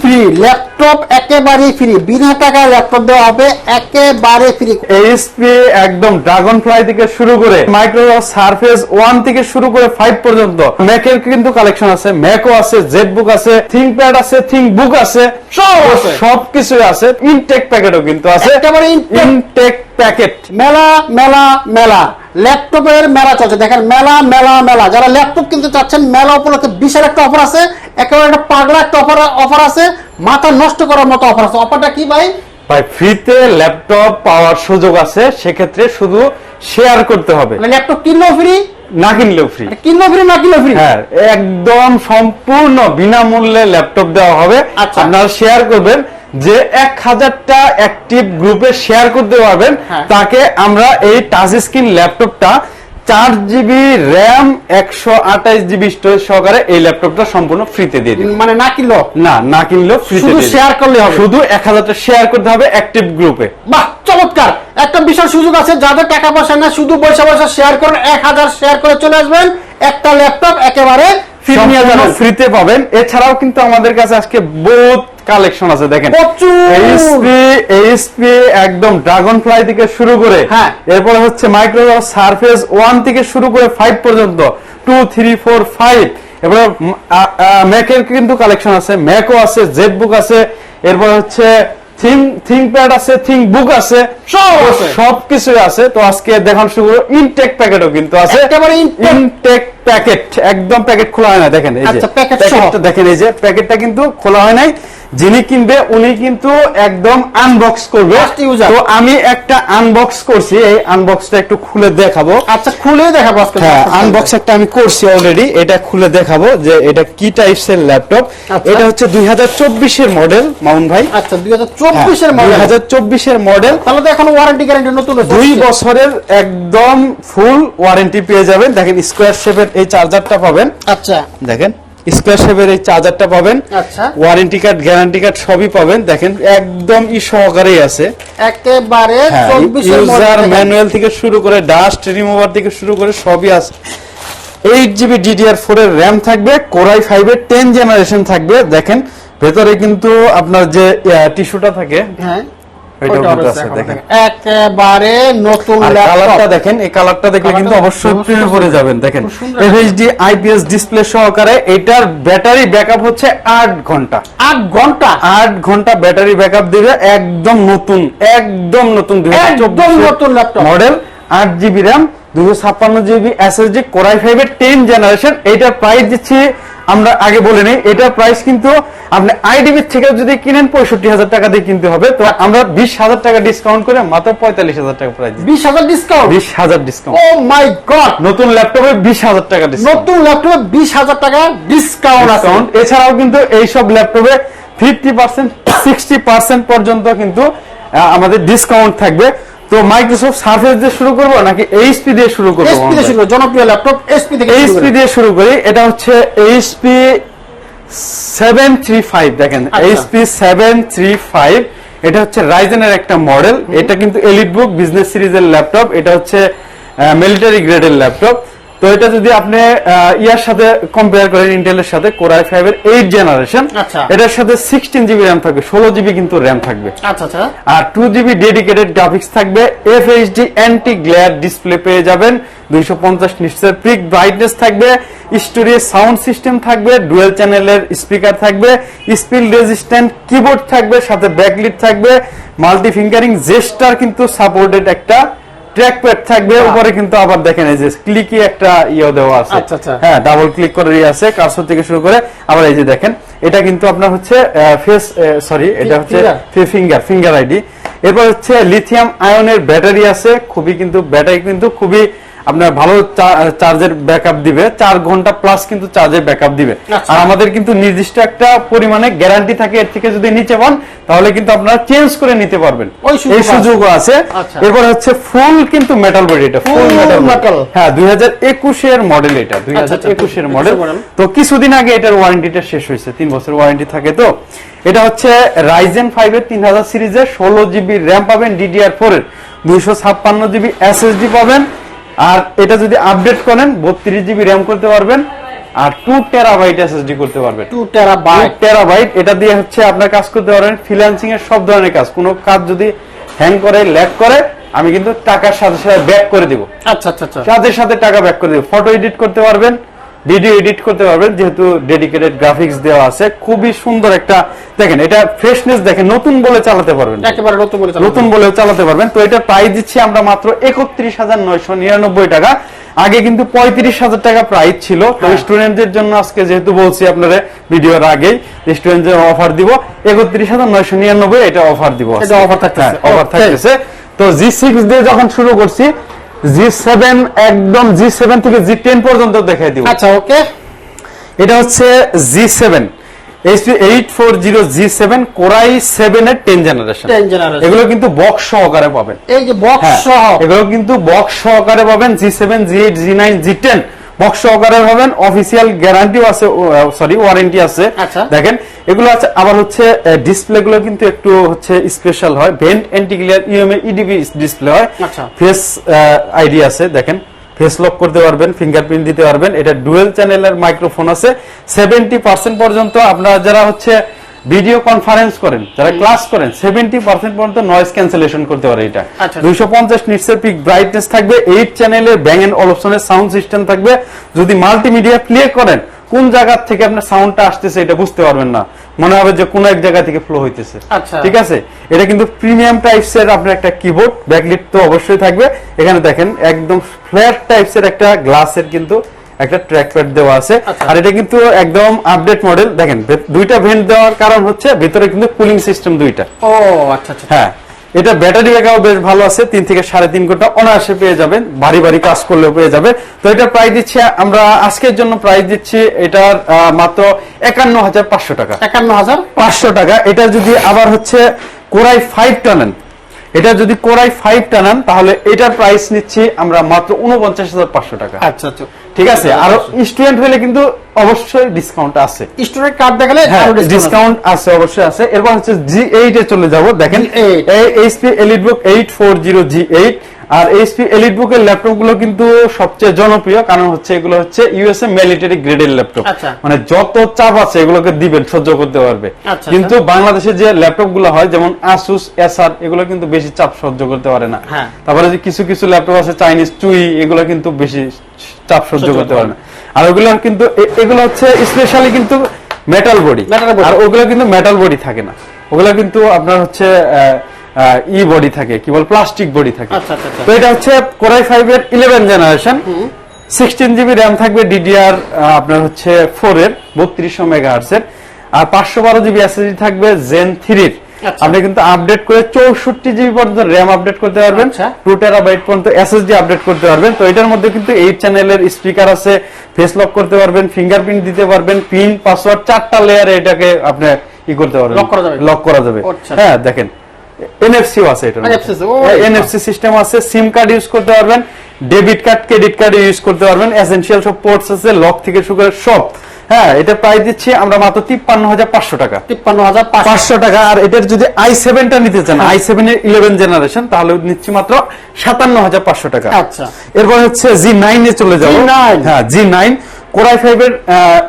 Free laptop একেবারে free বিনা টাকায় ল্যাপটপ দেওয়া হবে একেবারে ফ্রি এইচপি একদম ড্রাগন ফ্লাই থেকে শুরু করে মাইক্রোসফট সারফেস ওয়ান থেকে শুরু করে ফাইভ পর্যন্ত। ম্যাকের কিন্তু কালেকশন আছে ম্যাকও আছে জেড বুক আছে থিঙ্কপ্যাড আছে থিঙ্ক বুক আছে সব আছে। সবকিছু আছে। ইনটেক প্যাকেটও কিন্তু আছে। একেবারে। ইনটেক প্যাকেট মেলা মেলা মেলা। ল্যাপটপের মেলা চলছে। দেখেন মেলা মেলা মেলা। যারা ল্যাপটপ কিনতে চাচ্ছেন মেলা উপলক্ষে বিশাল একটা অফার আছে। একেবারে একটা পাগলা একটা অফার অফার আছে। মাথা নষ্ট করার মতো অফার আছে। অফারটা কি ভাই? ভাই ফ্রিতে ল্যাপটপ পাওয়ার সুযোগ আছে। সেক্ষেত্রে শুধু শেয়ার করতে হবে। মানে ল্যাপটপ কিনলেও ফ্রি না কিনলেও ফ্রি কিনলেও ফ্রি না কিনলেও ফ্রি হ্যাঁ একদম সম্পূর্ণ বিনামূল্যে ল্যাপটপ দেওয়া হবে। আচ্ছা। আপনারা শেয়ার করবেন। যে এক হাজারটা অ্যাক্টিভ গ্রুপে শেয়ার করতে পারবেন হ্যাঁ। তাকে আমরা এই টাচ স্ক্রিন ল্যাপটপটা চার জিবি র্যাম একশো আঠাইশ জিবি স্টোরেজ সহকারে এই ল্যাপটপটা সম্পূর্ণ ফ্রিতে দিয়ে দিন মানে না কিনলো না না ফ্রিতে শুধু share করলে হবে। শুধু এক হাজারটা শেয়ার করতে হবে অ্যাক্টিভ গ্রুপে বাহ চমৎকার! একটা বিশাল সুযোগ আছে যাদের টাকা পয়সা না শুধু পয়সা পয়সা শেয়ার করেন এক হাজার শেয়ার করে চলে আসবেন। একটা ল্যাপটপ একেবারে ফ্রিতে পাবেন। এছাড়াও কিন্তু আমাদের কাছে আজকে বহুত কালেকশন আছে দেখেন। এইচপি এইচপি একদম ড্রাগন ফ্লাই থেকে শুরু করে হ্যাঁ। এরপরে হচ্ছে মাইক্রোসফট সারফেস ওয়ান থেকে শুরু করে ফাইভ পর্যন্ত টু থ্রি ফোর ফাইভ এরপরে ম্যাকের কিন্তু কালেকশন আছে ম্যাকও আছে জেড বুক আছে এরপরে হচ্ছে থিং থিঙ্কপ্যাড আছে থিঙ্ক বুক আছে। সব আছে। তো আজকে দেখান শুরু ইনটেক প্যাকেটও কিন্তু আছে। একেবারে ইনটেক প্যাকেট একদম প্যাকেট খোলা হয় না দেখেন এই যে। আচ্ছা। প্যাকেটটা দেখেন এই যে প্যাকেটটা কিন্তু খোলা হয় নাই। যিনি কিনবে উনি কিন্তু একদম আনবক্স করবে। তো আমি একটা আনবক্স করছি এই আনবক্সটা একটু খুলে দেখাবো। আচ্ছা খুলে দেখাবো আজকে হ্যাঁ আনবক্স একটা আমি করছি অলরেডি এটা খুলে দেখাবো যে এটা কি টাইপস এর ল্যাপটপ আচ্ছা। এটা হচ্ছে দুই হাজার চব্বিশের মডেল মাউন ভাই। আচ্ছা দুই হাজার চব্বিশের দুই মডেল হাজার চব্বিশের মডেল তাহলে এখন ওয়ারেন্টি গ্যারান্টি নতুন। দুই বছরের একদম ফুল ওয়ারেন্টি পেয়ে যাবেন। দেখেন স্কোয়ার শেপের এই চার্জারটা পাবেন। আচ্ছা। দেখেন স্কোয়ার শেপের এই চার্জারটা পাবেন। আচ্ছা। ওয়ারেন্টি কার্ড গ্যারান্টি কার্ড সবই পাবেন। দেখেন একদম ই সহকারেই আছে। একেবারে ইউজার ম্যানুয়াল থেকে শুরু করে ডাস্ট রিমুভার থেকে শুরু করে সবই আছে। এইট জিবি ডিডিআর ফোর এর র্যাম থাকবে কোরাই ফাইভ এর টেন জেনারেশন থাকবে। দেখেন ভেতরে কিন্তু আপনার যে টিস্যুটা থাকে হ্যাঁ। একেবারে নতুন আর কালারটা ল্যাপটপ দেখেন এই কালারটা দেখলে কালারটা কিন্তু অবশ্যই খুব প্রেমে সুন্দর। পড়ে যাবেন দেখেন। খুব আইপিএস ডিসপ্লে সহকারে এটার ব্যাটারি ব্যাকআপ হচ্ছে আট ঘণ্টা। আট ঘণ্টা? আট ঘণ্টা ব্যাটারি ব্যাকআপ দিবে একদম নতুন একদম নতুন একদম নতুন। মডেল আট জিবি র্যাম দুশো ছাপ্পান্ন GB SSD core i five এর টেন জেনারেশন এটার প্রাইস দিচ্ছি আমরা আগে বলে নিই এটার প্রাইস কিন্তু আপনি আইডিবি থেকে যদি কিনেন পঁয়ষট্টি হাজার টাকা দিয়ে কিনতে হবে। তো আমরা বিশ হাজার টাকা ডিসকাউন্ট করে মাত্র পঁয়তাল্লিশ হাজার টাকা প্রাইস বিশ হাজার ডিসকাউন্ট বিশ হাজার ডিসকাউন্ট ও মাই গড নতুন ল্যাপটপে বিশ হাজার টাকা ডিসকাউন্ট নতুন ল্যাপটপে বিশ হাজার টাকা ডিসকাউন্ট ডিসকাউন্ট এছাড়াও কিন্তু এইসব ল্যাপটপে ফিফটি পার্সেন্ট সিক্সটি পার্সেন্ট পর্যন্ত কিন্তু আমাদের ডিসকাউন্ট থাকবে। তো মাইক্রোসফট সার্ফেস দিয়ে শুরু করব নাকি এইচপি দিয়ে শুরু করব এইচপি দিয়ে শুরু জনপ্রিয় ল্যাপটপ এইচপি থেকে এইচপি দিয়ে শুরু করি এটা হচ্ছে এইচপি সেভেন থ্রি ফাইভ দেখেন আচ্ছা। এইচপি সেভেন থ্রি ফাইভ এটা হচ্ছে রাইজেনের একটা মডেল এটা কিন্তু এলিট বুক বিজনেস সিরিজের ল্যাপটপ এটা হচ্ছে মিলিটারি গ্রেডের ল্যাপটপ তো এটা যদি আপনি ইয়ার সাথে কম্পেয়ার করেন ইন্টেলের সাথে কোরাই ফাইভ এর এইট জেনারেশন আচ্ছা। এটার সাথে সিক্সটিন জিবি র্যাম থাকবে ষোলো জিবি কিন্তু র্যাম থাকবে আচ্ছা আচ্ছা আর টু জিবি ডেডিকেটেড গ্রাফিক্স থাকবে F HD anti glare display পেয়ে যাবেন দুইশো পঞ্চাশ নিশ্চয় পিক ব্রাইটনেস থাকবে স্টোরেজ সাউন্ড সিস্টেম থাকবে ডুয়েল চ্যানেলের স্পিকার থাকবে স্পিড রেজিস্ট্যান্ট কিবোর্ড থাকবে সাথে ব্যাকলিট থাকবে মাল্টি ফিঙ্গারিং জেস্টার কিন্তু সাপোর্টেড একটা ট্র্যাক প্যাড থাকবে উপরে কিন্তু আবার দেখেন এই যে ক্লিকই একটা ইয়ে দেওয়া আছে। আচ্ছা, আচ্ছা। হ্যাঁ ডাবল ক্লিক করে ইয়ে আছে কার্সর থেকে শুরু করে আবার এই যে দেখেন এটা কিন্তু আপনার হচ্ছে ফেস সরি এটা হচ্ছে ফিঙ্গার ফিঙ্গার আইডি এরপর হচ্ছে লিথিয়াম আয়নের ব্যাটারি আছে খুবই কিন্তু ব্যাটারি কিন্তু খুবই আপনার ভালো চার্জের ব্যাকআপ দিবে চার ঘণ্টা প্লাস কিন্তু চার্জের ব্যাকআপ দিবে। আচ্ছা। আর আমাদের কিন্তু নির্দিষ্ট একটা পরিমাণে গ্যারান্টি থাকে এর থেকে যদি নিচে পান তাহলে কিন্তু আপনারা চেঞ্জ করে নিতে পারবেন। এই আছে। সুযোগও আছে। আচ্ছা। এরপর হচ্ছে ফুল কিন্তু মেটাল বডি এটা ফুল মেটাল হ্যাঁ দুই একুশের মডেল এটা দুই হাজার আচ্ছা, একুশের মডেল তো কিছুদিন আগে এটার ওয়ারেন্টিটা শেষ হয়েছে তিন বছর ওয়ারেন্টি থাকে তো। এটা হচ্ছে রাইজেন ফাইভ এর তিন হাজার সিরিজের ষোলো জিবি র্যাম পাবেন ডিডিআর ফোর এর। দুইশো ছাপ্পান্ন জিবি এসএসডি পাবেন আর এটা যদি আপডেট করেন বত্রিশ জিবি র্যাম করতে পারবেন আর টু টেরাবাইট এসএসডি করতে পারবেন। টু টেরা বাইট টেরাবাইট এটা দিয়ে হচ্ছে আপনার কাজ করতে পারবেন ফ্রিল্যান্সিং এর সব ধরনের কাজ। কোনো কাজ যদি হ্যাং করে ল্যাক করে আমি কিন্তু টাকার সাথে সাথে ব্যাক করে দিব। আচ্ছা আচ্ছা আচ্ছা। সাথে সাথে টাকা ব্যাক করে দিব। ফটো এডিট করতে পারবেন ভিডিও এডিট করতে পারবেন যেহেতু ডেডিকেটেড গ্রাফিক্স দেওয়া আছে। খুবই সুন্দর একটা দেখেন এটা ফ্রেশনেস দেখেন নতুন বলে চালাতে পারবেন। একেবারে নতুন বলে নতুন বলেও চালাতে পারবেন। তো এটা প্রাইস দিচ্ছি আমরা মাত্র একত্রিশ হাজার নয়শো নিরানব্বই টাকা। আগে কিন্তু পঁয়ত্রিশ হাজার টাকা প্রাইস ছিল। তো হ্যাঁ। স্টুডেন্টদের জন্য আজকে যেহেতু বলছি আপনারা ভিডিওর আগেই স্টুডেন্টদের অফার দিব একত্রিশ হাজার নয়শো নিরানব্বই এটা অফার দিব এটা offer থাকতেছে। Offer Okay. থাকতেছে। তো জি সিক্স দিয়ে যখন শুরু করছি জি সেভেন একদম জি সেভেন থেকে জি টেন পর্যন্ত দেখাই দিব। আচ্ছা ওকে। এটা হচ্ছে G seven eight four zero G seven core i seven এর টেন জেনারেশন 10 এগুলো কিন্তু বক্স সহকারে পাবেন। এই যে বক্স হ্যাঁ, সহ। এগুলো কিন্তু বক্স সহকারে পাবেন G seven G eight G nine G ten box সহকারে পাবেন অফিসিয়াল গ্যারান্টিও আছে সরি ওয়ারেন্টি আছে। আচ্ছা। দেখেন এগুলো আছে আবার হচ্ছে ডিসপ্লে গুলো কিন্তু একটু হচ্ছে স্পেশাল হয়। Vent anti clear UMA EDB display হয়। আচ্ছা। ফেস আইডি আছে দেখেন। ফেস লক করতে পারবেন ফিঙ্গারপ্রিন্ট দিতে পারবেন। এটা ডুয়েল চ্যানেলের মাইক্রোফোন আছে। সেভেন্টি পার্সেন্ট পর্যন্ত আপনারা যারা হচ্ছে ভিডিও কনফারেন্স করেন যারা ক্লাস করেন সেভেন্টি পার্সেন্ট পর্যন্ত নয়েজ ক্যান্সেলেশন করতে পারে এটা। আচ্ছা। দুইশো পঞ্চাশ নিটসের পিক ব্রাইটনেস থাকবে এইট চ্যানেলের ব্যাং এন্ড অলপশনের সাউন্ড সিস্টেম থাকবে। যদি মাল্টিমিডিয়া প্লে করেন কোন জায়গা থেকে আপনার সাউন্ডটা আসতেছে এটা বুঝতে পারবেন না। মনে হবে যে কোন এক জায়গা থেকে ফ্লো হইতেছে। আচ্ছা। ঠিক আছে? এটা কিন্তু প্রিমিয়াম টাইপস এর আপনার একটা কিবোর্ড ব্যাকলিট তো অবশ্যই থাকবে। এখানে দেখেন একদম ফ্ল্যাট টাইপস এর একটা গ্লাসের কিন্তু একটা ট্র্যাক প্যাড দেওয়া আছে। আচ্ছা। আর এটা কিন্তু একদম আপডেট মডেল দেখেন দুইটা ভেন্ট দেওয়ার কারণ হচ্ছে ভিতরে কিন্তু কুলিং সিস্টেম দুইটা। ও আচ্ছা আচ্ছা। হ্যাঁ এটা ব্যাটারি ব্যাকআপ বেশ ভালো আছে। তিন থেকে সাড়ে তিন ঘণ্টা অনায়াসে পেয়ে যাবেন। ভারী ভারী কাজ করলেও পেয়ে যাবে। তো এটা প্রাইস দিচ্ছি আমরা আজকের জন্য প্রাইস দিচ্ছি এটার মাত্র একান্ন হাজার পাঁচশো টাকা। একান্ন হাজার? পাঁচশো টাকা। এটা যদি আবার হচ্ছে কোরাই ফাইভ টানেন এটা যদি কোরাই ফাইভ টানান তাহলে এটার প্রাইস নিচ্ছি আমরা মাত্র উনপঞ্চাশ হাজার পাঁচশো টাকা। আচ্ছা আচ্ছা। ঠিক আছে আর স্টুডেন্ট হলে কিন্তু অবশ্যই ডিসকাউন্ট আছে। স্টুডেন্ট কার্ড দেখালে হ্যাঁ আরও discount আছে। ডিসকাউন্ট আছে অবশ্যই আছে। এরপর হচ্ছে জি এইট এ চলে যাব দেখেন। HP EliteBook eight four zero G eight আর এইচপি এলিট বুকের ল্যাপটপগুলো কিন্তু সবচেয়ে জনপ্রিয় কারণ হচ্ছে এগুলো হচ্ছে ইউএসএ মিলিটারি গ্রেডের ল্যাপটপ আচ্ছা। মানে যত চাপ আছে এগুলোকে দিবেন সহ্য করতে পারবে। আচ্ছা, কিন্তু বাংলাদেশে যে ল্যাপটপগুলো হয় যেমন আসুস এসআর এগুলো কিন্তু বেশি চাপ সহ্য করতে পারে না। হ্যাঁ। তারপরে যে কিছু কিছু ল্যাপটপ আছে চাইনিজ চুই এগুলো কিন্তু বেশি চাপ সহ্য করতে পারে না। আর ওগুলো কিন্তু এগুলো হচ্ছে স্পেশালি কিন্তু মেটাল বডি আর ওগুলো কিন্তু মেটাল বডি থাকে না। ওগুলো কিন্তু আপনার হচ্ছে ই বডি থাকে কি বল প্লাস্টিক বডি থাকে। আচ্ছা, আচ্ছা, আচ্ছা। তো এটা হচ্ছে কোরাই ফাইভ এর eleven generation sixteen GB RAM থাকবে ডিডিআর আপনার হচ্ছে ফোর এর বত্রিশশো এর। আর পাঁচশো বারো জিবি এসএসডি থাকবে জেন থ্রির। আপনি কিন্তু আপডেট করে চৌষট্টি জিবি পর্যন্ত র্যাম আপডেট করতে পারবেন। আচ্ছা। টু টেরাবাইট পর্যন্ত এসএসডি আপডেট করতে পারবেন। তো এটার মধ্যে কিন্তু এইট চ্যানেলের স্পিকার আছে ফেস লক করতে পারবেন ফিঙ্গারপ্রিন্ট দিতে পারবেন পিন পাসওয়ার্ড চারটা লেয়ারে এটাকে আপনি ই করতে পারবেন। Lock করা যাবে। লক করা যাবে। আচ্ছা। হ্যাঁ দেখেন। এনএফসিও আছে এটা এনএফসি সিস্টেম আছে সিম কার্ড ইউজ করতে পারবেন debit card credit card use করতে পারবেন এসেনশিয়াল সব পোর্টস আছে লক থেকে শুরু করে সব। হ্যাঁ এটা প্রাইস দিচ্ছি আমরা মাত্র তিপ্পান্ন হাজার পাঁচশো টাকা। তিপ্পান্ন হাজার পাঁচশো। টাকা আর এটার যদি আই সেভেনটা নিতে চান আই সেভেন এর ইলেভেন জেনারেশন তাহলে নিচ্ছি মাত্র সাতান্ন হাজার পাঁচশো টাকা। আচ্ছা। এরপর হচ্ছে জি নাইন এ চলে যাব। G9 হ্যাঁ জি নাইন কোরাই ফাইভ এর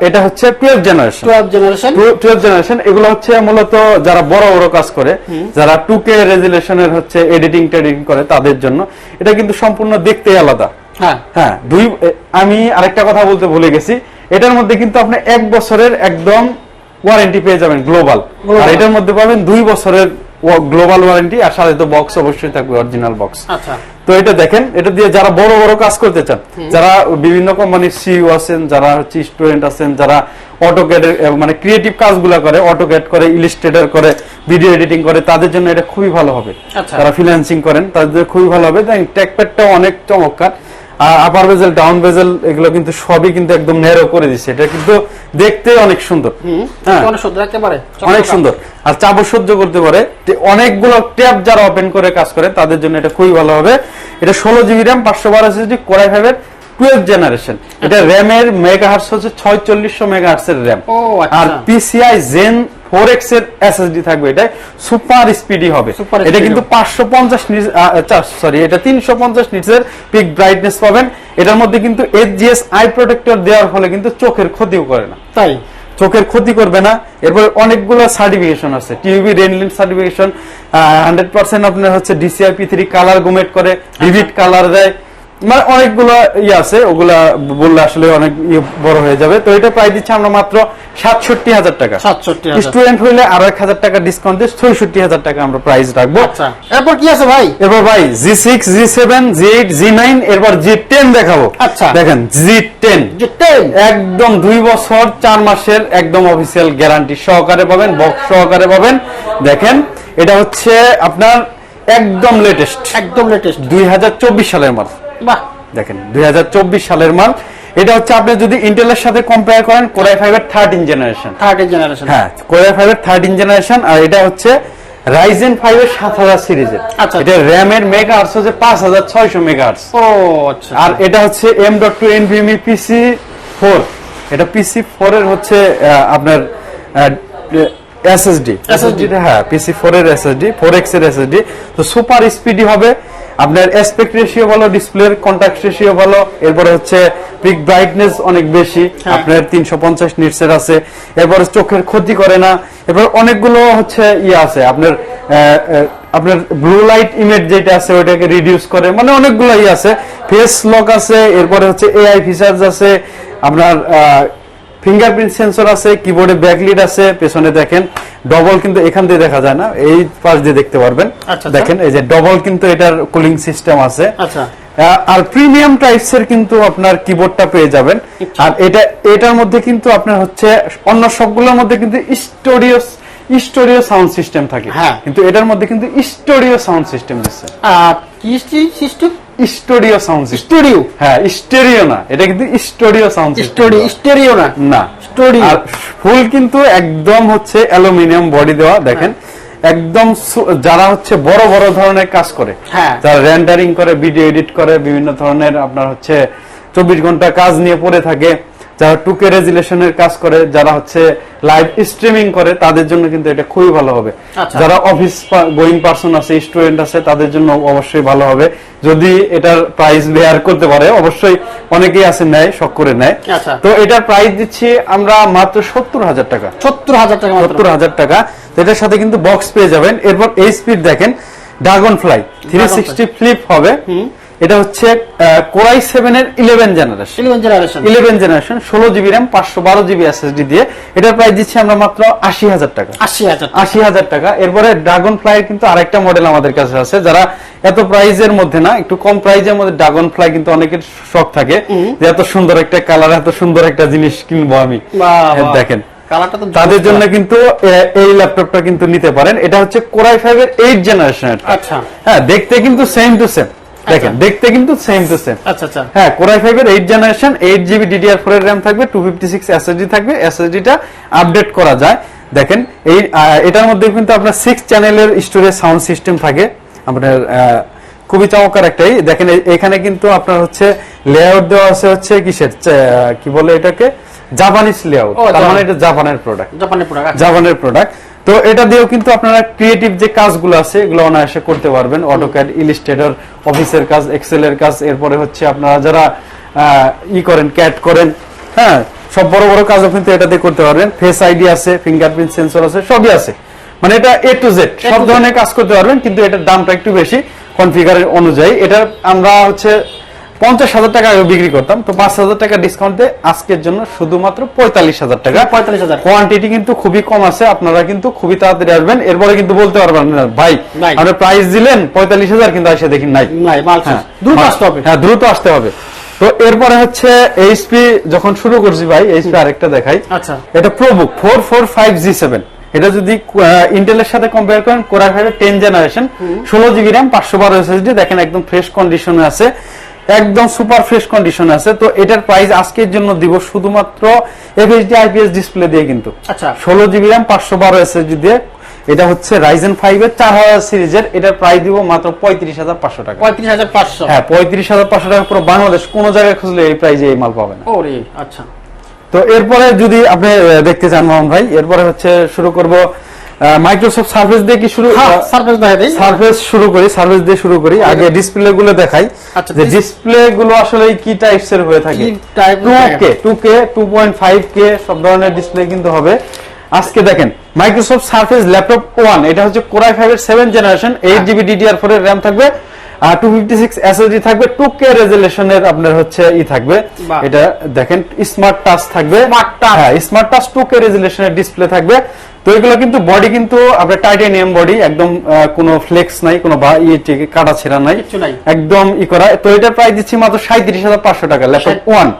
এটা হচ্ছে twelve generation twelve generation twelve generation এগুলো হচ্ছে মূলত যারা বড় বড় কাজ করে যারা টু কে রেজুলেশনের হচ্ছে এডিটিং টেডিটিং করে তাদের জন্য। এটা কিন্তু সম্পূর্ণ দেখতে আলাদা। হ্যাঁ। হ্যাঁ দুই আমি আরেকটা কথা বলতে ভুলে গেছি। এটার মধ্যে কিন্তু আপনি এক বছরের একদম ওয়ারেন্টি পেয়ে যাবেন গ্লোবাল আর এটার মধ্যে পাবেন দুই বছরের গ্লোবাল ওয়ারেন্টি আর সাথে তো বক্স অবশ্যই থাকবে অরিজিনাল বক্স আচ্ছা। তো এটা দেখেন এটা দিয়ে যারা বড় বড় কাজ করতে চান যারা বিভিন্ন কোম্পানির সিইও আছেন যারা হচ্ছে স্টুডেন্ট আছেন যারা অটোক্যাডের মানে ক্রিয়েটিভ কাজগুলো করে অটোক্যাড করে ইলিস্ট্রেটর করে ভিডিও এডিটিং করে তাদের জন্য এটা খুবই ভালো হবে। আচ্ছা। যারা ফ্রিল্যান্সিং করেন তাদের খুবই ভালো হবে। ট্যাকপ্যাডটাও অনেক চমৎকার। আপার বেজেল ডাউন বেজেল এগুলো কিন্তু সবই কিন্তু একদম ন্যারো করে দিচ্ছে এটা কিন্তু দেখতে অনেক সুন্দর। হ্যাঁ। অনেক সুন্দর অনেক সুন্দর। আর চাপ সহ্য করতে পারে। অনেকগুলো ট্যাব যারা ওপেন করে কাজ করে তাদের জন্য এটা খুবই ভালো হবে। এটা ষোলো জিবি র্যাম পাঁচশো বারো এসএসডি কোরাই ফাইভের টুয়েলভ জেনারেশন এটা র্যামের হার্স হচ্ছে ছয়চল্লিশশো মেগা হার্সের র্যাম আচ্ছা। আর পিসিআই জেন ফোর এক্সের এসএসডি থাকবে। এটা সুপার স্পিডি হবে। এটা কিন্তু পাঁচশো পঞ্চাশ সরি এটা তিনশো পঞ্চাশ নিটসের পিক ব্রাইটনেস পাবেন। এটার মধ্যে কিন্তু এইচজিএস আই প্রোটেক্টর দেওয়ার ফলে কিন্তু চোখের ক্ষতিও করে না। তাই? চোখের ক্ষতি করবে না। এরপর অনেকগুলো সার্টিফিকেশন আছে। TUV Rheinland certification hundred percent আপনার হচ্ছে DCI P three colour gamut করে ভিভিড কালার দেয়। মানে অনেকগুলো ইয়ে আছে ওগুলা বললে আসলে অনেক ইয়ে বড় হয়ে যাবে। তো এটা প্রায় দিচ্ছে আমরা মাত্র সাতষট্টি হাজার টাকা। 67,000 স্টুডেন্ট হইলে আরও এক হাজার টাকা ডিসকাউন্ট দিয়ে ছয়ষট্টি হাজার টাকা আমরা প্রাইস রাখব। আচ্ছা এরপর কি আছে ভাই? এরপর ভাই G six G seven G eight G nine এরপর জি টেন দেখাবো। আচ্ছা। দেখেন জি টেন একদম দুই বছর চার মাসের একদম অফিসিয়াল গ্যারান্টি সহকারে পাবেন বক্স সহকারে পাবেন। দেখেন এটা হচ্ছে আপনার একদম লেটেস্ট একদম লেটেস্ট দুই হাজার চব্বিশ সালের মাল। বাহ। দেখেন দুই হাজার চব্বিশ সালের মাল। এটা হচ্ছে আপনি যদি ইন্টেলের সাথে কম্পেয়ার করেন কোরাই ফাইভের থার্টিন জেনারেশন থার্ড জেনারেশন হ্যাঁ কোরাই ফাইভের থার্টিন জেনারেশন আর এটা হচ্ছে রাইজেন ফাইভের সাত হাজার সিরিজের আচ্ছা। এটা র্যামের মেগা আর্টস হচ্ছে পাঁচ হাজার ছয়শো মেগা আর্টস ও আচ্ছা। আর এটা হচ্ছে M dot two NVMe PC four এটা পিসি ফোর এর হচ্ছে আপনার এসএসডি এসএসডি হ্যাঁ পিসি ফোর এর এসএসডি ফোর এক্সের এসএসডি তো সুপার স্পিডি হবে। আপনার অ্যাসপেক্ট রেশিও ভালো ডিসপ্লের কন্ট্রাক্ট রেশিও ভালো এরপরে হচ্ছে পিক ব্রাইটনেস অনেক বেশি হ্যাঁ। আপনার তিনশো পঞ্চাশ নিটসের আছে এরপরে চোখের ক্ষতি করে না এরপর অনেকগুলো হচ্ছে ইয়ে আছে আপনার আপনার ব্লু লাইট ইমেজ যেটা আছে ওইটাকে রিডিউস করে মানে অনেকগুলো ইয়ে আছে ফেস লক আছে এরপরে হচ্ছে এআই ফিচার্স আছে আপনার ফিঙ্গারপ্রিন্ট সেন্সর আছে কিবোর্ডে ব্যাকলিট আছে পেছনে দেখেন ডবল কিন্তু এখান দিয়ে দেখা যায় না এই পাশ দিয়ে দেখতে পারবেন। আচ্ছা, আচ্ছা। দেখেন এই যে ডবল কিন্তু এটার কুলিং সিস্টেম আছে। আচ্ছা। আর প্রিমিয়াম টাইপস এর কিন্তু আপনার কিবোর্ডটা পেয়ে যাবেন। আর এটা এটার মধ্যে কিন্তু আপনার হচ্ছে অন্য সবগুলোর মধ্যে কিন্তু স্টোরিও স্টোরিও সাউন্ড সিস্টেম থাকে। হ্যাঁ। কিন্তু এটার মধ্যে কিন্তু স্টোরিও সাউন্ড সিস্টেম দিচ্ছে। আর কি সিস্টেম স্টোরিও সাউন্ড স্টুডিও? হ্যাঁ স্টেরিও না। এটা কিন্তু স্টুডিও সাউন্ড স্টুডিও স্টেরিও না? না। স্টুডিও। আর ফুল কিন্তু একদম হচ্ছে অ্যালুমিনিয়াম বডি দেওয়া দেখেন। একদম যারা হচ্ছে বড় বড় ধরনের কাজ করে হ্যাঁ। যারা রেন্ডারিং করে ভিডিও এডিট করে বিভিন্ন ধরনের আপনার হচ্ছে চব্বিশ ঘণ্টা কাজ নিয়ে পড়ে থাকে যারা টুকে রেজুলেশনের কাজ করে যারা হচ্ছে লাইভ স্ট্রিমিং করে তাদের জন্য কিন্তু এটা খুবই ভালো হবে। আচ্ছা। যারা অফিস গোয়িং পার্সন আছে স্টুডেন্ট আছে তাদের জন্য অবশ্যই ভালো হবে। যদি এটার প্রাইস বেয়ার করতে পারে অবশ্যই অনেকেই আছে নেয় শখ করে নেয়। আচ্ছা। তো এটার প্রাইস দিচ্ছি আমরা মাত্র সত্তর হাজার টাকা। সত্তর হাজার টাকা সত্তর হাজার টাকা। তো এটার সাথে কিন্তু বক্স পেয়ে যাবেন। এরপর এই স্পিড দেখেন dragon fly three sixty flip হবে। এটা হচ্ছে কোরাই সেভেন এর eleven generation eleven generation eleven generation ষোলো জিবি র্যাম পাঁচশো বারো জিবি এসএসডি দিয়ে। এটার প্রাইস দিচ্ছি আমরা মাত্র আশি হাজার টাকা। আশি হাজার আশি হাজার টাকা। এরপরে ড্রাগন ফ্লাই কিন্তু আরেকটা মডেল আমাদের কাছে আছে যারা এত প্রাইজের মধ্যে না একটু কম প্রাইজের মধ্যে ড্রাগন ফ্লাই কিন্তু অনেকের শখ থাকে যে এত সুন্দর একটা কালার এত সুন্দর একটা জিনিস কিনবো আমি। দেখেন। কালারটা তো তাদের জন্য কিন্তু এই ল্যাপটপটা কিন্তু নিতে পারেন। এটা হচ্ছে কোরাই ফাইভ এর এইট জেনারেশনের আচ্ছা। হ্যাঁ দেখতে কিন্তু সেম টু সেম দেখেন দেখতে কিন্তু সেম টু সেম আচ্ছা আচ্ছা। হ্যাঁ কোরাই ফাইভ এর eight generation eight GB DDR four এর র্যাম থাকবে টু ফিফটি সিক্স এসএসডি থাকবে এসএসডি টা আপডেট করা যায়। দেখেন এই এটার মধ্যে কিন্তু আপনার সিক্স চ্যানেলের স্টোরেজ সাউন্ড সিস্টেম থাকে। আপনার খুবই চমৎকার একটাই দেখেন এখানে কিন্তু আপনার হচ্ছে লেআউট দেওয়া আছে হচ্ছে কিসের কি বলে এটাকে? জাপানিজ লেআউট তার মানে। এটা জাপানের প্রোডাক্ট জাপানের প্রোডাক্ট জাপানের প্রোডাক্ট তো এটা দিয়েও কিন্তু আপনারা ক্রিয়েটিভ যে কাজগুলো আছে এগুলো অনায়াসে করতে পারবেন। অটোক্যাড ইলিস্ট্রেটর অফিসের কাজ এক্সেল এর কাজ এরপরে হচ্ছে আপনারা যারা ই করেন ক্যাট করেন হ্যাঁ সব বড় বড় কাজও কিন্তু এটা দিয়ে করতে পারবেন। ফেস আইডি আছে ফিঙ্গারপ্রিন্ট সেন্সর আছে সবই আছে। মানে এটা এ টু জেড সব ধরনের কাজ করতে পারবেন কিন্তু এটার দামটা একটু বেশি। কনফিগারের অনুযায়ী এটা আমরা হচ্ছে পঞ্চাশ হাজার টাকা আগে বিক্রি করতাম তো পাঁচ হাজার টাকা ডিসকাউন্ট দিয়ে আজকের জন্য শুধুমাত্র পঁয়তাল্লিশ হাজার টাকা। পঁয়তাল্লিশ হাজার। কোয়ান্টিটি কিন্তু খুবই কম আছে আপনারা কিন্তু খুবই তাড়াতাড়ি আসবেন। এরপরে কিন্তু বলতে পারবেন না ভাই। আপনি প্রাইস দিলেন পঁয়তাল্লিশ হাজার কিন্তু এসে দেখি নাই। হ্যাঁ। দ্রুত আসতে হবে। হ্যাঁ দ্রুত আসতে হবে। তো এরপরে হচ্ছে এইচপি যখন শুরু করছি ভাই এইচপি আরেকটা দেখাই। আচ্ছা। এটা ProBook four four five G seven এটা যদি ইন্টেলের সাথে কম্পেয়ার করেন কোরা ফাইভের টেন জেনারেশন ষোলো জিবি র্যাম পাঁচশো বারো এসএসডি দেখেন একদম ফ্রেশ কন্ডিশনে আছে। একদম সুপার ফ্রেশ কন্ডিশনে আছে। তো এটার প্রাইস আজকের জন্য দিব শুধুমাত্র এফএইচডি আইপিএস ডিসপ্লে দিয়ে কিন্তু। আচ্ছা। ষোলো জিবি র্যাম পাঁচশো বারো এসএসডি দিয়ে। এটা হচ্ছে রাইজেন ফাইভ এর চার হাজার সিরিজের। এটার প্রাইস দিব মাত্র পঁয়ত্রিশ হাজার পাঁচশো টাকা। পঁয়ত্রিশ হাজার পাঁচশো। হ্যাঁ পঁয়ত্রিশ হাজার পাঁচশো টাকা পুরো বাংলাদেশ। কোনো জায়গায় খুঁজলে এই প্রাইজে এই মাল পাবেন। না ওরে আচ্ছা। তো এরপরে যদি আপনি দেখতে চান মোহন ভাই এরপরে হচ্ছে শুরু করব মাইক্রোসফট সার্ভিস দিয়ে কি শুরু হ্যাঁ সার্ভিস দেখা দেই। সার্ভিস শুরু করি সার্ভিস দিয়ে শুরু করি। আগে ডিসপ্লে গুলো দেখাই। আচ্ছা, যে ডিসপ্লে গুলো আসলে কি টাইপস এর হয়ে থাকে? কি type এর টু থাকে? K two K two point five K সব ধরনের ডিসপ্লে কিন্তু হবে। আজকে দেখেন মাইক্রোসফট সার্ফেস ল্যাপটপ ওয়ান এটা হচ্ছে কোরাই ফাইভ এর seven generation eight GB DDR four এর র্যাম থাকবে। টু ফিফটি সিক্স এসএসডি থাকবে টু কে রেজুলেশনের আপনার হচ্ছে ই থাকবে। এটা দেখেন স্মার্ট টাচ থাকবে। হ্যাঁ স্মার্ট টাচ টু কে রেজুলেশনের ডিসপ্লে থাকবে। তো এগুলো কিন্তু বডি কিন্তু আপনার টাইটানিয়াম বডি একদম কোনো ফ্লেক্স নাই কোনো বা- ইয়ে কাটা ছেঁড়া নাই। একদম ই করা। তো প্রাইস দিচ্ছি মাত্র সাঁত্রিশ হাজার পাঁচশো টাকা ল্যাপটপ ওয়ান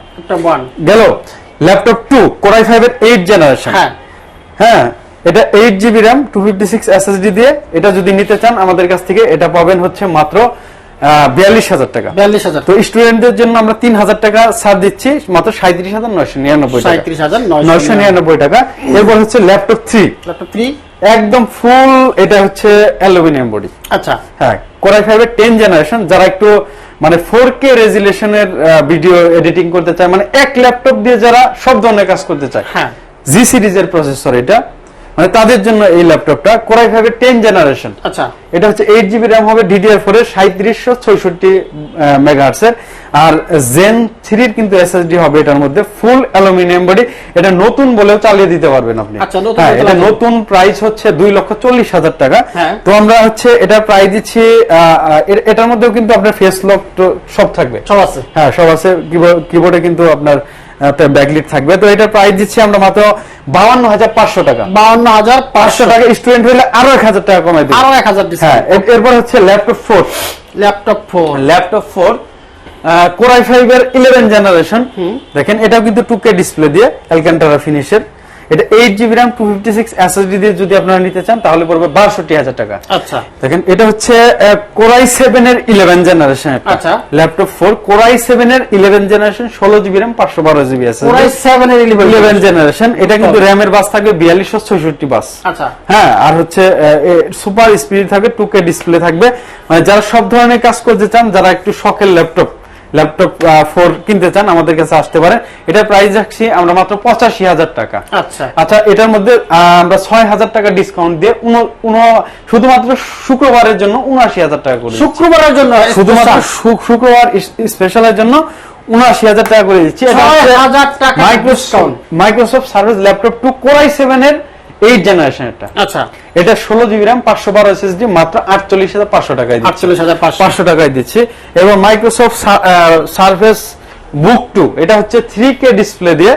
গেল? Laptop two core i five এর এইট জেনারেশন হ্যাঁ। হ্যাঁ এটা eight GB RAM two fifty six SSD দিয়ে। এটা যদি নিতে চান আমাদের কাছ থেকে এটা পাবেন হচ্ছে মাত্র বিয়াল্লিশ হাজার টাকা। বিয়াল্লিশ হাজার তো স্টুডেন্টদের জন্য আমরা তিন হাজার টাকা ছাড় দিচ্ছি মাত্র সাঁত্রিশ হাজার নয়শো নিরানব্বই সাঁত্রিশ হাজার নয়শো নিরানব্বই টাকা। এরপর হচ্ছে ল্যাপটপ থ্রি ল্যাপটপ থ্রি একদম ফুল এটা হচ্ছে অ্যালুমিনিয়াম বডি। আচ্ছা। হ্যাঁ কোরাই ফাইভের টেন জেনারেশন যারা একটু মানে ফোর কে রেজুলেশনের ভিডিও এডিটিং করতে চায় মানে এক ল্যাপটপ দিয়ে যারা সব ধরনের কাজ করতে চায়। হ্যাঁ। জি সিরিজের প্রসেসর এটা। মানে তাদের জন্য এই ল্যাপটপটা কোরাই ফাইভের টেন জেনারেশন আচ্ছা। এটা হচ্ছে এইট জিবি র্যাম হবে ডিডিআর ফোর এর সাঁত্রিশশো ছয়ষট্টি মেগাহার্সের আর জেন থ্রির কিন্তু এসএসডি হবে এটার মধ্যে ফুল অ্যালুমিনিয়াম বডি এটা নতুন বলেও চালিয়ে দিতে পারবেন আপনি। আচ্ছা, নতুন হ্যাঁ এটা নতুন প্রাইস হচ্ছে দুই লক্ষ চল্লিশ হাজার টাকা। হ্যাঁ। তো আমরা হচ্ছে এটা প্রাইস দিচ্ছি এটার মধ্যেও কিন্তু আপনার ফেস লক সব থাকবে। সব আছে। হ্যাঁ সব আছে। কিবোর্ডে কিন্তু আপনার ব্যাকলিট থাকবে। তো এটার প্রাইস দিচ্ছি আমরা মাত্র বাউান্ন হাজার পাঁচশো টাকা। বাউান্ন হাজার পাঁচশো টাকা স্টুডেন্ট হলে আরও এক হাজার টাকা কমাই আরও এক হাজার হ্যাঁ এরপর হচ্ছে laptop four laptop four laptop four core i five এর ইলেভেন জেনারেশন দেখেন এটাও কিন্তু টু কে ডিসপ্লে দিয়ে এলকান্টারা ফিনিশের এটা eight GB RAM two fifty six SSD দিয়ে যদি আপনারা নিতে চান তাহলে পড়বে বাষট্টি হাজার টাকা। আচ্ছা। দেখেন এটা হচ্ছে কোরাই সেভেন এর ইলেভেন জেনারেশন আচ্ছা। Laptop four core i seven এর ইলেভেন জেনারেশন ষোলো জিবি র্যাম পাঁচশো বারো জিবি আছে পুরাই সেভেন এর ইলেভেন ইলেভেন জেনারেশন এটা কিন্তু র্যামের বাস থাকবে বিয়াল্লিশশো ছয়ষট্টি বাস আচ্ছা। হ্যাঁ আর হচ্ছে সুপার স্পিড থাকবে টু কে ডিসপ্লে থাকবে। মানে যারা সব ধরনের কাজ করতে চান যারা একটু শখের ল্যাপটপ ল্যাপটপ ফোর কিনতে চান আমাদের কাছে আসতে পারেন। এটার প্রাইস রাখছি আমরা মাত্র পঁচাশি হাজার টাকা। আচ্ছা। আচ্ছা এটার মধ্যে আমরা ছয় হাজার টাকা ডিসকাউন্ট দিয়ে শুধুমাত্র শুক্রবারের জন্য উনআশি হাজার টাকা করে। শুক্রবারের জন্য? শুধুমাত্র শুক্রবার স্পেশালের জন্য উনআশি হাজার টাকা করে দিচ্ছি। Microsoft service laptop two core i seven এর এইট জেনারেশন এটা আচ্ছা। এটা ষোলো জিবি র্যাম পাঁচশো বারো এসএসডি মাত্র আটচল্লিশ হাজার পাঁচশো টাকায় আটচল্লিশ হাজার পাঁচশো। টাকায় দিচ্ছি। এবং মাইক্রোসফট সার্ফেস বুক টু এটা হচ্ছে থ্রি কে ডিসপ্লে দিয়ে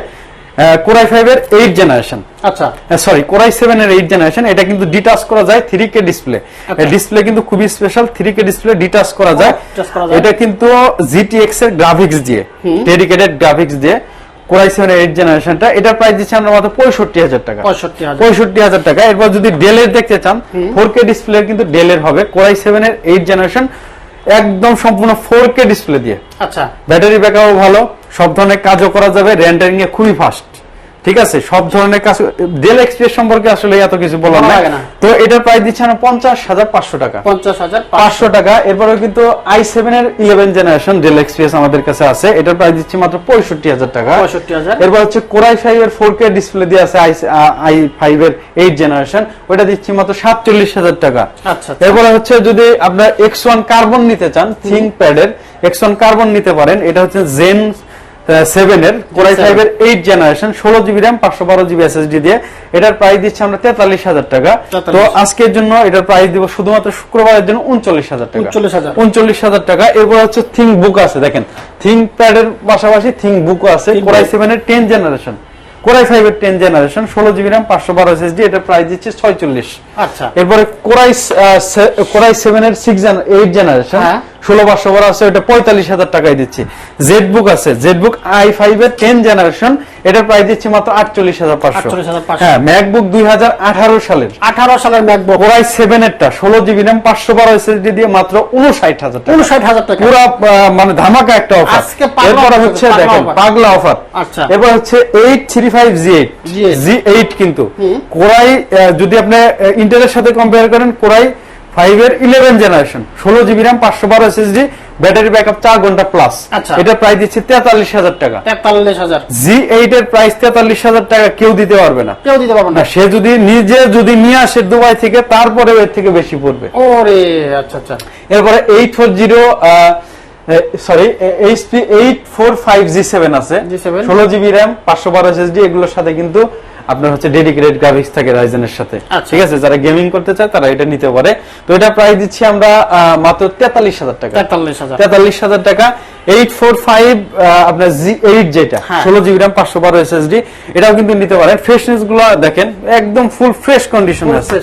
কোরাই ফাইভ এর এইট জেনারেশন আচ্ছা। সরি কোরাই সেভেন এর এইট জেনারেশন এটা কিন্তু ডিটাচ করা যায় থ্রি কে ডিসপ্লে। ডিসপ্লে কিন্তু খুবই special three K display detach করা যায়। detach করা যায়। এটা কিন্তু জিটিএক্স এর গ্রাফিক্স দিয়ে ডেডিকেটেড গ্রাফিক্স দিয়ে। কোরাই সেভেন এইট জেনারেশনটা এটার প্রাইস দিচ্ছি আমরা মাত্র পঁয়ষট্টি হাজার টাকা। পঁয়ষট্টি হাজার। টাকা। এরপর যদি ডেলের দেখতে চান ফোর কে ডিসপ্লে কিন্তু ডেলের হবে। কোরাই সেভেন এর এইট জেনারেশন একদম সম্পূর্ণ ফোর কে ডিসপ্লে দিয়ে। আচ্ছা। ব্যাটারি ব্যাকআপও ভালো সব ধরনের কাজও করা যাবে র্যান্ডারিং এ খুবই ফাস্ট ঠিক আছে সব ধরনের কাজ ডেল এক্সপ্রেস সম্পর্কে আসলে এত কিছু বলার না। তো এটার প্রাইস দিচ্ছে আমরা পঞ্চাশ হাজার পাঁচশো টাকা। পঞ্চাশ হাজার পাঁচশো। টাকা। এরপরে কিন্তু আই সেভেন এর ইলেভেন জেনারেশন ডেল এক্সপ্রেস আমাদের কাছে আছে। এটার প্রাইস দিচ্ছি মাত্র পঁয়ষট্টি হাজার টাকা। পঁয়ষট্টি হাজার। এরপর হচ্ছে কোরাই ফাইভ এর ফোর কে ডিসপ্লে দিয়ে আছে আই ফাইভ এর এইট জেনারেশন ওটা দিচ্ছি মাত্র সাতচল্লিশ হাজার টাকা। আচ্ছা এরপরে হচ্ছে যদি আপনার এক্স ওয়ান কার্বন নিতে চান থিঙ্ক প্যাডের এক্স ওয়ান কার্বন নিতে পারেন এটা হচ্ছে জেন সেভেন এর কোরাই ফাইভ এর এইট জেনারেশন ষোলো জিবি র্যাম পাঁচশো বারো জিবি এসএসডি দিয়ে। এটার প্রাইস দিচ্ছি আমরা তেতাল্লিশ হাজার টাকা। তো আজকের জন্য এটার প্রাইস দিব শুধুমাত্র শুক্রবারের জন্য উনচল্লিশ হাজার টাকা। 39,000 উনচল্লিশ হাজার টাকা। এরপর হচ্ছে থিঙ্ক বুক আছে দেখেন। থিঙ্ক প্যাডের পাশাপাশি থিঙ্ক বুকও আছে কোরাই। সেভেন এর ten generation core i five এর টেন জেনারেশন ষোলো জিবি র্যাম পাঁচশো বারো এসএসডি এটার প্রাইস দিচ্ছে ছয়চল্লিশ। আচ্ছা। এরপরে core i core i seven এর সিক্স এইট জেনারেশন। ষোলো পাঁচশো বারো আছে ওটা পঁয়তাল্লিশ হাজার টাকায় দিচ্ছি। জেড বুক আছে জেড বুক আই ফাইভ এর টেন জেনারেশন এটার প্রাইস দিচ্ছি মাত্র আটচল্লিশ হাজার পাঁচশো। হ্যাঁ ম্যাকবুক দুই হাজার আঠারো সালের। আঠারো সালের ম্যাকবুক কোরাই সেভেন এরটা ষোলো জিবি র্যাম পাঁচশো বারো এসএসডি দিয়ে মাত্র উনষাট হাজার টাকা। উনষাট হাজার টাকা। পুরো মানে ধামাকা একটা অফার এরপর হচ্ছে পাগলা দেখেন পাগলা অফার আচ্ছা। এরপর হচ্ছে eight three five G eight G eight কিন্তু। কোরাই যদি আপনি ইন্টেলের সাথে কম্পেয়ার করেন কোরাই ফাইভ এর ইলেভেন জেনারেশন ষোলো জিবি র্যাম পাঁচশো বারো এসএসডি ব্যাটারি ব্যাকআপ চার ঘণ্টা প্লাস আচ্ছা। এটা প্রাইস দিচ্ছে তেতাল্লিশ হাজার টাকা। তেতাল্লিশ হাজার। জি এইট এর প্রাইস তেতাল্লিশ হাজার টাকা কেউ দিতে পারবে না। কেউ দিতে পারব না। সে যদি নিজে যদি নিয়ে আসে দুবাই থেকে তারপরে এর থেকে বেশি পড়বে। ওরে আচ্ছা আচ্ছা। এরপরে eight four zero sorry HP eight four five G seven আছে। G7 ষোলো জিবি র্যাম পাঁচশো বারো এসএসডি এগুলোর সাথে কিন্তু আপনার হচ্ছে ডেডিকেটেড গ্রাফিক্স থাকে রাইজেনের সাথে। আচ্ছা। ঠিক আছে? যারা গেমিং করতে চায় তারা এটা নিতে পারে। তো এটা প্রায় দিচ্ছি আমরা মাত্র তেতাল্লিশ হাজার টাকা। তেতাল্লিশ হাজার টাকা। এইট ফোর ফাইভ আপনার জি এইট যেটা হ্যাঁ। ষোলো জিবি র্যাম পাঁচশো বারো এসএসডি এটাও কিন্তু নিতে পারেন। ফ্রেশনেসগুলো দেখেন একদম ফুল ফ্রেশ কন্ডিশন আছে।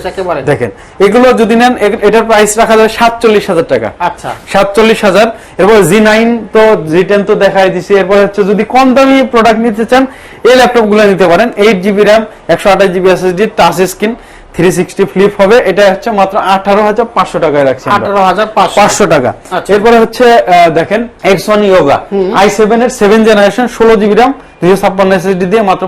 দেখেন এগুলো যদি নেন এটার প্রাইস রাখা যায় সাতচল্লিশ হাজার টাকা। আচ্ছা। সাতচল্লিশ হাজার এরপর জি নাইন তো জি টেন তো দেখাই দিছি। এরপর হচ্ছে যদি কম দামি প্রোডাক্ট নিতে চান এই ল্যাপটপগুলো নিতে পারেন। এইট জিবি র্যাম একশো আঠাশ GB SSD touch screen three sixty flip হবে এটা হচ্ছে মাত্র আঠারো হাজার পাঁচশো টাকায় রাখছি টাকা। আচ্ছা। এরপরে হচ্ছে দেখেন এর জেনারেশন ষোলো জিবি এসএসডি দিয়ে মাত্র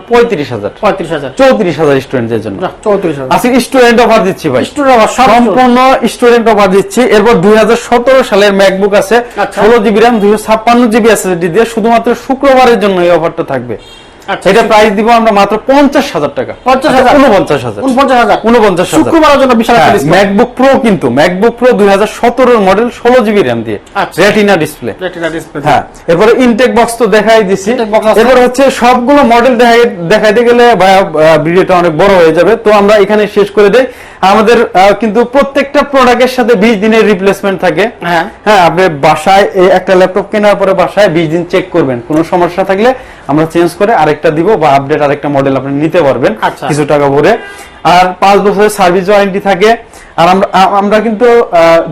স্টুডেন্টদের জন্য। চৌত্রিশ হাজার। আজকে স্টুডেন্ট অফার দিচ্ছি ভাই। স্টুডেন্ট আবার সম্পূর্ণ স্টুডেন্ট অফার দিচ্ছি। এরপর দুই হাজার সতেরো সালের ম্যাকবুক আছে। আচ্ছা। ষোলো জিবি দুইশো ছাপ্পান্ন জিবি এসএসডি দিয়ে শুধুমাত্র শুক্রবারের জন্য এই অফারটা থাকবে। আচ্ছা এটা প্রাইস দিব আমরা মাত্র পঞ্চাশ হাজার টাকা। পঞ্চাশ হাজার? উনপঞ্চাশ হাজার। উনপঞ্চাশ হাজার। উনপঞ্চাশ হাজার। শুক্রবারের জন্য বিশাল ম্যাকবুক প্রো কিন্তু ম্যাকবুক প্রো দুই হাজার সতেরোর মডেল ষোলো জিবি র্যাম দিয়ে। আচ্ছা। Retina display Retina display। হ্যাঁ এরপরে ইনটেক বক্স তো দেখাই দিছি। এরপর হচ্ছে সবগুলো মডেল দেখাই দেখাইতে গেলে ভিডিওটা অনেক বড় হয়ে যাবে। তো আমরা এখানে শেষ করে দেই। আমাদের কিন্তু প্রত্যেকটা প্রোডাক্টের সাথে বিশ দিনের রিপ্লেসমেন্ট থাকে। হ্যাঁ। হ্যাঁ আপনি বাসায় একটা ল্যাপটপ কেনার পরে বাসায় বিশ দিন চেক করবেন। কোনো সমস্যা থাকলে আমরা চেঞ্জ করে আরেকটা দিব বা আপডেট আরেকটা মডেল আপনি নিতে পারবেন আচ্ছা। কিছু টাকা ভরে আর পাঁচ বছরের সার্ভিস ওয়ারেন্টি থাকে আর আমরা আমরা কিন্তু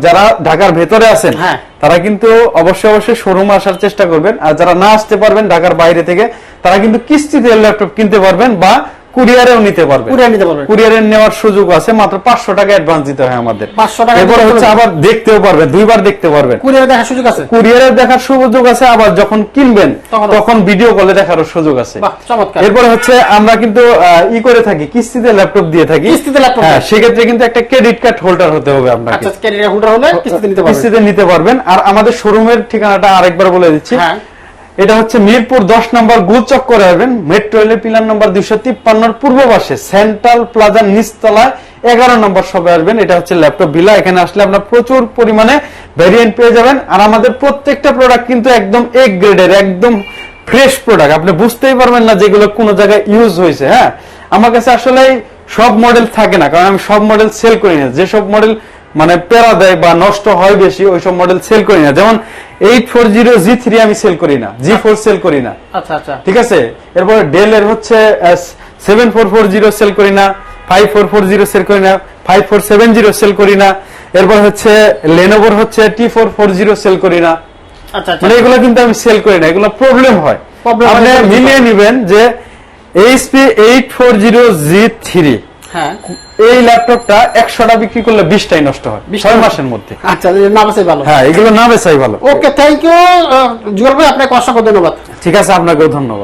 যারা ঢাকার ভেতরে আছেন হ্যাঁ। তারা কিন্তু অবশ্যই অবশ্যই শোরুম আসার চেষ্টা করবেন আর যারা না আসতে পারবেন ঢাকার বাইরে থেকে তারা কিন্তু কিস্তিতে ল্যাপটপ কিনতে পারবেন বা কুরিয়ারেও নিতে পারবেন কুরিয়ার নিতে নেওয়ার সুযোগ আছে মাত্র পাঁচশো টাকা অ্যাডভান্স দিতে হয় আমাদের। 500 টাকা এরপরে হচ্ছে আবার দেখতেও পারবেন দুইবার দেখতে কুরিয়ারে দেখার সুযোগ আছে? দেখার সুযোগ আছে আবার যখন কিনবেন তখন- ভিডিও কলে দেখারও সুযোগ আছে। চমৎকার। এরপরে হচ্ছে আমরা কিন্তু ই করে থাকি কিস্তিতে ল্যাপটপ দিয়ে থাকি। কিস্তিতে laptop হ্যাঁ সেক্ষেত্রে কিন্তু একটা ক্রেডিট কার্ড হোল্ডার হতে হবে আপনাকে। আচ্ছা ক্যারিয়ার হুডার হলে কিস্তিতে নিতে পারবেন। কিস্তিতে নিতে পারবেন। আর আমাদের শোরুমের ঠিকানাটা আরেকবার বলে দিচ্ছি। হ্যাঁ। এটা হচ্ছে মিরপুর দশ নম্বর গুলচক করে আসবেন। মেট্রো রেলের পিলার নম্বর দুইশো তিপ্পান্নর পূর্ব পাশে সেন্ট্রাল প্লাজার নিচতলায় এগারো নম্বর সবে আসবেন। এটা হচ্ছে ল্যাপটপ বিলা। এখানে আসলে আপনার প্রচুর পরিমাণে ভ্যারিয়েন্ট পেয়ে যাবেন। আর আমাদের প্রত্যেকটা প্রোডাক্ট কিন্তু একদম এক গ্রেডের একদম ফ্রেশ প্রোডাক্ট আপনি বুঝতেই পারবেন না যেগুলো কোনো জায়গায় ইউজ হয়েছে হ্যাঁ? আমার কাছে আসলে সব মডেল থাকে না। কারণ আমি সব মডেল সেল করি না। যেসব মডেল মানে পেরা দেয় বা নষ্ট হয় বেশি ওইসব মডেল সেল করি না। যেমন eight four zero G three আমি সেল করি না জি ফোর সেল করি না। আচ্ছা আচ্ছা। ঠিক আছে? এরপরে ডেল এর হচ্ছে seven four four zero sell করি না five four four zero sell করি না five four seven zero sell করি না। এরপর হচ্ছে লেনোভোর হচ্ছে T four four zero sell করি না। আচ্ছা আচ্ছা। মানে এগুলো কিন্তু আমি সেল করি না এগুলো প্রবলেম হয়। আপনি মিলিয়ে নিবেন যে HP eight four zero G three হ্যাঁ। এই ল্যাপটপটা একশোটা বিক্রি করলে বিশটাই নষ্ট হয়। ছয় মাসের মধ্যে। আচ্ছা না বেসাই ভালো। হ্যাঁ এগুলো না বেসাই ভালো। ওকে থ্যাংক ইউ জুয়েল ভাই আপনাকে অসংখ্য ধন্যবাদ। ঠিক আছে আপনাকেও ধন্যবাদ।